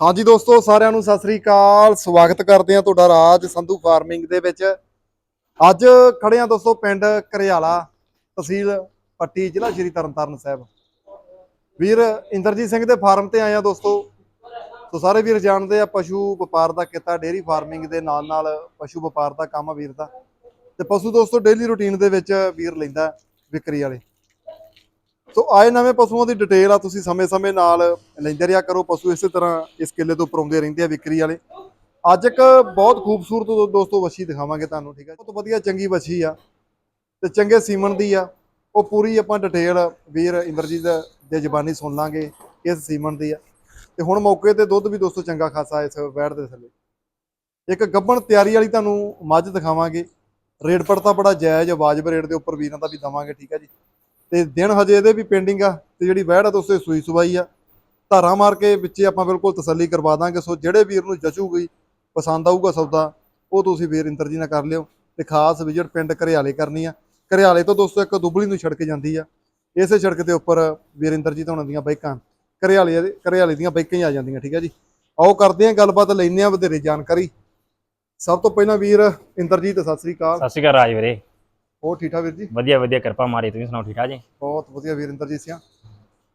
ਹਾਂਜੀ ਦੋਸਤੋ, ਸਾਰਿਆਂ ਨੂੰ ਸਤਿ ਸ੍ਰੀ ਅਕਾਲ। ਸਵਾਗਤ ਕਰਦੇ ਹਾਂ ਤੁਹਾਡਾ ਰਾਜ ਸੰਧੂ ਫਾਰਮਿੰਗ ਦੇ ਵਿੱਚ। ਅੱਜ ਖੜੇ ਹਾਂ ਦੋਸਤੋ, ਪਿੰਡ ਕਰਿਆਲਾ ਤਹਿਸੀਲ ਪੱਟੀ, ਜ਼ਿਲ੍ਹਾ ਸ਼੍ਰੀ ਤਰਨਤਾਰਨ ਸਾਹਿਬ। ਵੀਰ ਇੰਦਰਜੀਤ ਸਿੰਘ ਦੇ ਫਾਰਮ ਤੇ ਆਏ ਆ ਦੋਸਤੋ। ਸੋ ਸਾਰੇ ਵੀਰ ਜਾਣਦੇ ਆ, ਪਸ਼ੂ ਵਪਾਰ ਦਾ ਕਿੱਤਾ, ਡੇਅਰੀ ਫਾਰਮਿੰਗ ਦੇ ਨਾਲ ਨਾਲ ਪਸ਼ੂ ਵਪਾਰ ਦਾ ਕੰਮ ਆ ਵੀਰ ਦਾ। ਤੇ ਪਸ਼ੂ ਦੋਸਤੋ, ਡੇਲੀ ਰੁਟੀਨ ਦੇ ਵਿੱਚ ਵੀਰ ਲੈਂਦਾ ਵਿਕਰੀ ਵਾਲੇ। ਸੋ ਆਏ ਨਵੇਂ ਪਸ਼ੂਆਂ ਦੀ ਡਿਟੇਲ ਆ, ਤੁਸੀਂ ਸਮੇਂ-ਸਮੇਂ ਨਾਲ ਲੈਂਦੇ ਰਿਹਾ ਕਰੋ ਪਸ਼ੂ, ਇਸੇ ਤਰ੍ਹਾਂ ਇਸ ਕਿੱਲੇ ਤੋਂ ਉੱਪਰ ਆਉਂਦੇ ਰਹਿੰਦੇ ਆ ਵਿਕਰੀ ਵਾਲੇ। ਅੱਜ ਇੱਕ ਬਹੁਤ ਖੂਬਸੂਰਤ ਦੋਸਤੋ ਵੱਛੀ ਦਿਖਾਵਾਂਗੇ ਤੁਹਾਨੂੰ, ਠੀਕ ਹੈ ਬਹੁਤ ਵਧੀਆ ਚੰਗੀ ਵੱਛੀ ਆ ਤੇ ਚੰਗੇ ਸੀਮਨ ਦੀ ਆ। ਉਹ ਪੂਰੀ ਆਪਾਂ ਡਿਟੇਲ ਵੀਰ ਇੰਦਰਜੀਤ ਦੇ ਜ਼ਬਾਨੀ ਸੁਣ ਲਾਂਗੇ ਇਸ ਸੀਮਨ ਦੀ ਆ। ਤੇ ਹੁਣ ਮੌਕੇ ਤੇ ਦੁੱਧ ਵੀ ਦੋਸਤੋ ਚੰਗਾ ਖਾਸਾ ਇਸ ਵੈੜ ਦੇ ਥੱਲੇ। ਇੱਕ ਗੱਬਣ ਤਿਆਰੀ ਵਾਲੀ ਤੁਹਾਨੂੰ ਮੱਝ ਦਿਖਾਵਾਂਗੇ। ਰੇਟ ਪੜਤਾ ਬੜਾ ਜਾਇਜ਼, ਵਾਜਬ ਰੇਟ ਦੇ ਉੱਪਰ ਵੀਰਾਂ ਦਾ ਵੀ ਦਵਾਂਗੇ, ਠੀਕ ਹੈ ਜੀ? ਤੇ ਦਿਨ ਹਜੇ ਇਹਦੇ ਵੀ ਪੈਂਡਿੰਗ ਆ ਤੇ ਜਿਹੜੀ ਵਹਿੜ ਆ ਦੋਸਤੋ ਸੂਈ ਸੁਬਾਈ ਆ। ਧਾਰਾ ਮਾਰ ਕੇ ਵਿੱਚੇ ਆਪਾਂ ਬਿਲਕੁਲ ਤਸੱਲੀ ਕਰਵਾ ਦਾਂਗੇ। ਸੋ ਜਿਹੜੇ ਵੀਰ ਨੂੰ ਜਚੂਗੀ, ਪਸੰਦ ਆਊਗਾ ਸੌਦਾ, ਉਹ ਤੁਸੀਂ ਵੀਰ ਇੰਦਰ ਜੀ ਨਾਲ ਕਰ ਲਿਓ ਤੇ ਖਾਸ ਵਿਜਿਟ ਪਿੰਡ ਘਰਿਆਲੇ ਕਰਨੀ ਆ। ਘਰਿਆਲੇ ਤੋਂ ਦੋਸਤੋ, ਇੱਕ ਦੁਬਲੀ ਨੂੰ ਛੜਕ ਜਾਂਦੀ ਆ। ਇਸੇ ਸੜਕ ਦੇ ਉੱਪਰ ਵੀਰ ਇੰਦਰ ਜੀ ਤੋਂ ਦੀਆਂ ਬਾਈਕਾਂ, ਘਰਿਆਲੇ ਘਰਿਆਲੇ ਦੀਆਂ ਬਾਈਕਾਂ ਹੀ ਆ ਜਾਂਦੀਆਂ, ਠੀਕ ਹੈ ਜੀ। ਆਓ ਕਰਦੇ ਹਾਂ ਗੱਲਬਾਤ, ਲੈਂਦੇ ਆ ਵਧੇਰੇ ਜਾਣਕਾਰੀ। ਸਭ ਤੋਂ ਪਹਿਲਾਂ ਵੀਰ ਇੰਦਰਜੀਤ, ਸਤਿ ਸ੍ਰੀ ਅਕਾਲ। ਸਤਿ ਸ਼੍ਰੀ ਅਕਾਲ ਰਾਜ ਵੀਰੇ। ਹੋਰ ਠੀਕ ਠਾਕ ਵੀਰ ਜੀ? ਵਧੀਆ ਵਧੀਆ ਕਿਰਪਾ ਮਾਰੀ ਤੁਸੀਂ ਸੁਣਾਓ ਠੀਕ ਠਾਕ ਜੀ? ਬਹੁਤ ਵਧੀਆ ਵੀਰ ਇੰਦਰਜੀਤ ਸਿੰਘ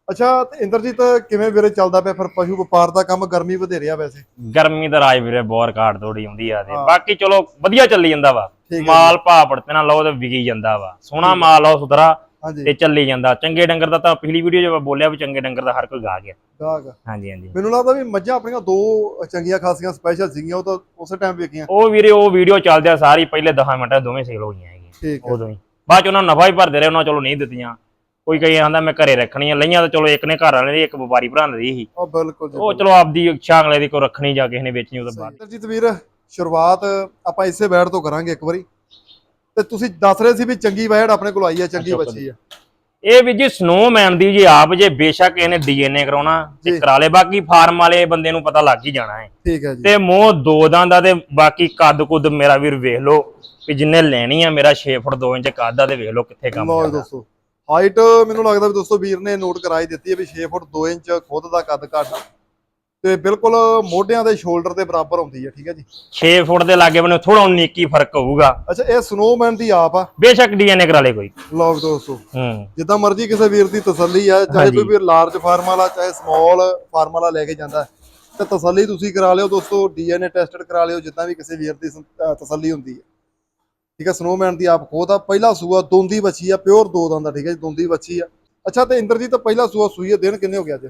ਅੱਛਾ ਤੇ ਇੰਦਰਜੀਤ ਕਿਵੇਂ ਵੀਰੇ ਚੱਲਦਾ ਪਿਆ ਫਿਰ ਪਸ਼ੂ ਵਪਾਰ ਦਾ ਕੰਮ? ਗਰਮੀ ਵਧੇਰੇ ਆ ਵੈਸੇ। ਗਰਮੀ ਦਾ ਰਾਜ ਵੀਰੇ ਬਹੁਤ ਰਿਕਾਰਡ ਤੋੜੀ ਆਉਂਦੀ ਆ ਤੇ। ਬਾਕੀ ਚਲੋ ਵਧੀਆ ਚੱਲੀ ਜਾਂਦਾ ਵਾ। ਮਾਲ ਭਾਅ ਪੜਤੇ ਨਾਲ ਲਓ ਤੇ ਵਿਕੀ ਜਾਂਦਾ ਵਾ। ਸੋਹਣਾ ਮਾਲ ਲਓ ਸੁਧਰਾ ਤੇ ਚੱਲੀ ਜਾਂਦਾ। ਚੰਗੇ ਡੰਗਰ ਦਾ ਤਾਂ ਪਿਛਲੀ ਵੀਡੀਓ 'ਚ ਮੈਂ ਬੋਲਿਆ ਵੀ ਚੰਗੇ ਡੰਗਰ ਦਾ ਹਰ ਕੋਈ ਗਾ ਗਿਆ ਹਾਂਜੀ ਹਾਂਜੀ। ਮੈਨੂੰ ਲੱਗਦਾ ਵੀ ਮੱਝਾਂ ਆਪਣੀਆਂ ਦੋ ਚੰਗੀਆਂ ਖਾਸੀਆਂ ਸਪੈਸ਼ਲ ਸੀਗੀਆਂ ਉਹ ਤਾਂ ਉਸੇ ਟਾਈਮ ਵੇਖੀਆਂ। ਉਹ ਵੀਰੇ ਉਹ ਵੀਡੀਓ ਚੱਲਦਿਆ ਸਾਰੀ ਪਹਿਲੇ 10 ਮਿੰਟਾਂ ਦੋਵੇਂ ਸੇਲ ਹੋ ਗਈਆਂ ਠੀਕ ਹੈ ਉਦੋਂ ਹੀ ਬਾਅਦ ਚ ਉਹਨਾਂ ਨੂੰ ਨਫਾ ਹੀ ਭਰਦੇ ਰਹੇ ਉਹਨਾਂ ਚਲੋ ਨਹੀਂ ਦਿੱਤੀਆਂ। ਕੋਈ ਕਹੀ ਆਂਦਾ ਮੈਂ ਘਰੇ ਰੱਖਣੀਆਂ ਲਈਆਂ ਤਾਂ ਚਲੋ ਇੱਕ ਨੇ ਘਰ ਵਾਲੇ ਦੀ ਇੱਕ ਵਪਾਰੀ ਭਰਾ ਨੇ ਦੀ ਸੀ। ਉਹ ਬਿਲਕੁਲ ਜੀ ਉਹ ਚਲੋ ਆਪਦੀ ਇੱਛਾ ਅਗਲੇ ਦੀ ਕੋ ਰੱਖਣੀ ਜਾਂ ਕਿਸੇ ਨੇ ਵੇਚਣੀ ਉਹਦੇ ਬਾਅਦ। ਇੰਦਰਜੀਤ ਵੀਰ ਸ਼ੁਰੂਆਤ ਆਪਾਂ ਇਸੇ ਵੈੜ ਤੋਂ ਕਰਾਂਗੇ ਇੱਕ ਵਾਰੀ। ਤੇ ਤੁਸੀਂ ਦੱਸ ਰਹੇ ਸੀ ਵੀ ਚੰਗੀ ਵੈੜ ਆਪਣੇ ਕੋਲ ਆਈ ਆ ਚੰਗੀ ਬੱਚੀ ਆ। ਇਹ ਵੀ ਜੀ ਸਨੋਮੈਨ ਦੀ ਜੀ ਆਪ ਜੇ ਬੇਸ਼ੱਕ ਇਹਨੇ ਡੀਐਨਏ ਕਰਾਉਣਾ। ਤੇ ਕਰਾ ਲੇ। ਬਾਕੀ ਫਾਰਮ ਵਾਲੇ ਬੰਦੇ ਨੂੰ ਪਤਾ ਲੱਗ ਹੀ ਜਾਣਾ ਹੈ। ਠੀਕ ਹੈ ਜੀ। ਤੇ ਮੂੰਹ ਦੋ ਦੰਦ ਦਾ ਤੇ ਬਾਕੀ ਕੱਦ ਕੁੱਦ ਮੇਰਾ ਵੀਰ ਵੇਖ ਲਓ। ਵੀ ਜਿੰਨੇ ਲੈਣੀ ਆ ਮੇਰਾ 6 ਫੁੱਟ 2 ਇੰਚ ਕੱਦ ਆ ਤੇ ਵੇਖ ਲਓ ਕਿੱਥੇ ਕੰਮ ਲਓ ਕਰਦਾ। ਦੋਸਤੋ ਹਾਈਟ ਮੈਨੂੰ ਲੱਗਦਾ ਵੀ ਦੋਸਤੋ ਵੀਰ ਨੇ ਨੋਟ ਕਰਾਈ ਦਿੱਤੀ ਹੈ ਵੀ 6 ਫੁੱਟ 2 ਇੰਚ ਖੁਦ ਦਾ ਕੱਦ ਕੱਦ ਤੇ ਬਿਲਕੁਲ ਮੋਢਿਆਂ ਦੇ ਸ਼ੋਲਡਰ ਦੇ ਬਰਾਬਰ ਹੁੰਦੀ ਹੈ ਠੀਕ ਹੈ ਜੀ। 6 ਫੁੱਟ ਦੇ ਲਾਗੇ ਬਣੇ ਥੋੜਾ ਉਨੀਕੀ ਫ਼ਰਕ ਹੋਊਗਾ। ਅੱਛਾ ਇਹ ਸਨੋਮੈਨ ਦੀ ਆਪ ਆ। ਬੇਸ਼ੱਕ ਡੀਐਨਏ ਕਰਾ ਲੇ ਕੋਈ। ਜੀ ਦੋਸਤੋ ਹੂੰ। ਜਿੱਦਾਂ ਮਰਜ਼ੀ ਕਿਸੇ ਵੀਰ ਦੀ ਤਸੱਲੀ ਆ ਚਾਹੇ। ਕੋਈ ਵੀਰ ਲਾਰਜ ਫਾਰਮ ਵਾਲਾ ਚਾਹੇ ਸਮਾਲ ਫਾਰਮ ਵਾਲਾ ਲੈ ਕੇ ਜਾਂਦਾ ਤੇ ਤਸੱਲੀ ਤੁਸੀਂ ਕਰਾ ਲਿਓ ਦੋਸਤੋ ਡੀਐਨਏ ਟੈਸਟਡ ਕਰਾ ਲਿਓ ਜਿੱਦਾਂ ਵੀ ਕਿਸੇ ਵੀਰ ਦੀ ਤਸੱਲੀ ਹੁੰਦੀ ਹੈ। ਠੀਕ ਹੈ ਸਨੋਮੈਨ ਦੀ ਆਪ ਖੋਦ ਆ ਪਹਿਲਾ ਸੂਆ ਦੋਂਦੀ ਬੱਚੀ ਆ ਪਿਓਰ ਦੋ ਦੰਦ ਦਾ ਠੀਕ ਹੈ ਜੀ ਦੋਂਦੀ ਬੱਚੀ ਆ। ਅੱਛਾ ਤੇ ਇੰਦਰਜੀਤ ਤਾਂ ਪਹਿਲਾ ਸੂਆ ਸੂਈ ਆ ਦਿਨ ਕਿੰਨੇ ਹੋ ਗਿਆ ਅੱਜ?